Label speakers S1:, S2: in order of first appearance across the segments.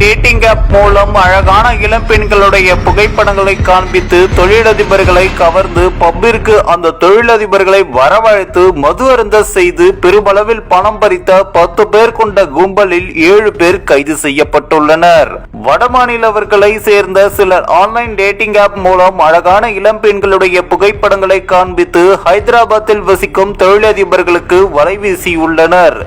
S1: Dating app மூலம் அழகான இளம் பெண்களுடைய புகைப்படங்களை காண்பித்து தொழிலதிபர்களை கவர்ந்து பப்பிற்கு அந்த தொழிலதிபர்களை வரவழைத்து மது அருந்த செய்து பெருமளவில் பணம் பறித்த பத்து பேர் கொண்ட கும்பலில் ஏழு பேர் கைது செய்யப்பட்டுள்ளனர். வடமாநிலவர்களை சேர்ந்த சிலர் ஆன்லைன் டேட்டிங் ஆப் மூலம் அழகான இளம் பெண்களுடைய புகைப்படங்களை காண்பித்து ஹைதராபாத்தில் வசிக்கும் தொழிலதிபர்களுக்கு வலை வீசியுள்ளனர்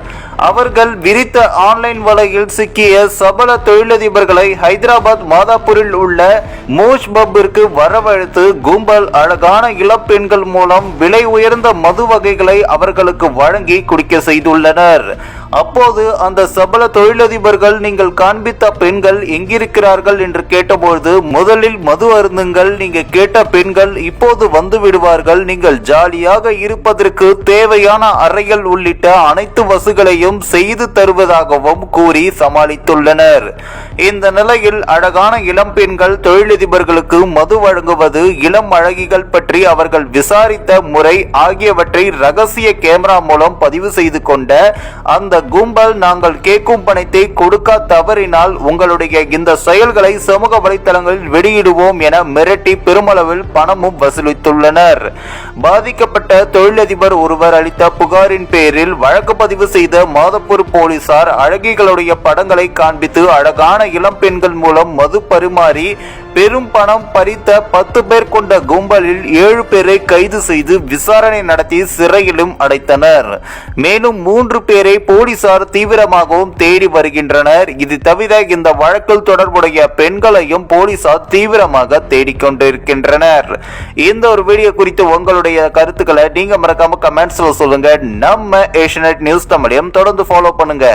S1: அவர்கள் விரித்த ஆன்லைன் வலையில் சிக்கிய சபல தொழிலதிபர்களை ஹைதராபாத் மாதாப்பூரில் உள்ள மோஷ் பப்பிற்கு வரவழைத்து கும்பல் அழகான இளப்பெண்கள் மூலம் விலை உயர்ந்த மது வகைகளை அவர்களுக்கு வழங்கி குடிக்க செய்துள்ளனர். அப்போது அந்த சபல தொழிலதிபர்கள் நீங்கள் காண்பித்த பெண்கள் எங்கிருக்கிறார்கள்? என்று கேட்டபொழுது முதலில் மது அருந்துங்கள் நீங்க கேட்ட பெண்கள் இப்போது வந்து விடுவார்கள். நீங்கள் ஜாலியாக இருப்பதற்கு தேவையான அறைகள் உள்ளிட்ட அனைத்து வசுகளையும் செய்து தருவதாகவும் கூறி சமாளித்துள்ளனர். இந்த நிலையில் அழகான இளம் பெண்கள் தொழிலதிபர்களுக்கு மது வழங்குவது இளம் அழகிகள் பற்றி அவர்கள் விசாரித்த முறை ஆகியவற்றை ரகசிய கேமரா மூலம் பதிவு செய்து கொண்ட அந்த கும்பல் நாங்கள் கேட்கும் பணத்தை கொடுக்க தவறினால் உங்களுடைய இந்த செயல்களை சமூக வலைத்தளங்களில் வெளியிடுவோம் என மிரட்டி பெருமளவில் பணமும் வசூலித்துள்ளனர். பாதிக்கப்பட்ட தொழிலதிபர் ஒருவர் அளித்த புகாரின் பேரில் வழக்கு பதிவு செய்த மாதப்பூர் போலீசார் அழகிகளுடைய படங்களை காண்பித்து அழகான இளம் பெண்கள் மூலம் மது பரிமாறி பெரும் பணம் பறித்த பத்து பேர் கொண்ட கும்பலில் ஏழு பேரை கைது செய்து விசாரணை நடத்தி சிறையிலும் அடைத்தனர். மேலும் மூன்று பேரை போலீசார் தீவிரமாகவும் தேடி வருகின்றனர். இது தவிர இந்த வழக்கில் தொடர்புடைய பெண்களையும் போலீசார் தீவிரமாக தேடிக்கொண்டிருக்கின்றனர் இந்த ஒரு வீடியோ குறித்து உங்களுடைய கருத்துக்களை நீங்க மறக்காம கமெண்ட்ஸ்ல சொல்லுங்க. நம்ம ஏஷியநெட் நியூஸ் தமிழையும் தொடர்ந்து ஃபாலோ பண்ணுங்க.